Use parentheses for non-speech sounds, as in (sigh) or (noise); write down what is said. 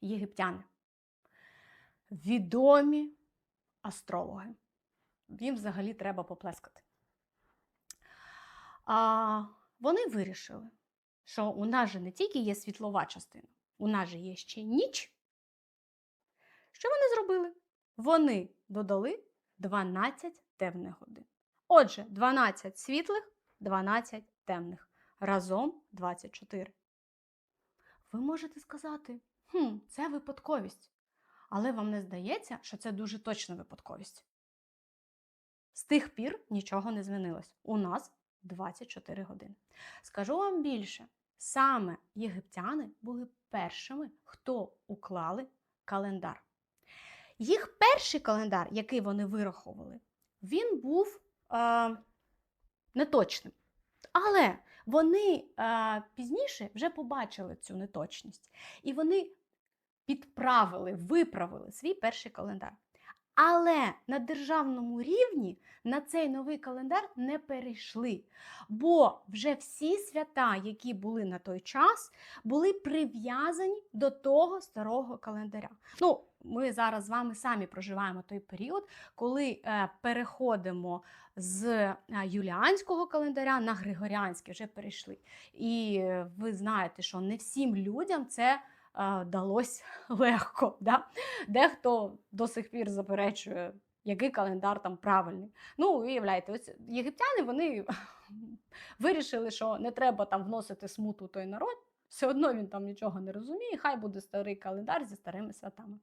єгиптяни. Відомі астрологи. Їм взагалі треба поплескати. А, вони вирішили, що у нас же не тільки є світлова частина, у нас же є ще ніч. Що вони зробили? Вони додали 12 темних годин. Отже, 12 світлих, 12 темних. Разом 24. Ви можете сказати, хм, це випадковість. Але вам не здається, що це дуже точна випадковість. З тих пір нічого не змінилось. У нас 24 години. Скажу вам більше, саме єгиптяни були першими, хто уклали календар. Їх перший календар, який вони вираховували, він був е, неточним. Але вони е, пізніше вже побачили цю неточність. І вони підправили, виправили свій перший календар. Але на державному рівні на цей новий календар не перейшли. Бо вже всі свята, які були на той час, були прив'язані до того старого календаря. Ну, ми зараз з вами самі проживаємо той період, коли е, переходимо з е, юліанського календаря на григоріанський, вже перейшли. І е, ви знаєте, що не всім людям це далось (laughs) легко. Да? Дехто до сих пір заперечує, який календар там правильний. Ну, уявляєте, ось єгиптяни вони (laughs) вирішили, що не треба там вносити смуту той народ. Все одно він там нічого не розуміє, хай буде старий календар зі старими святами.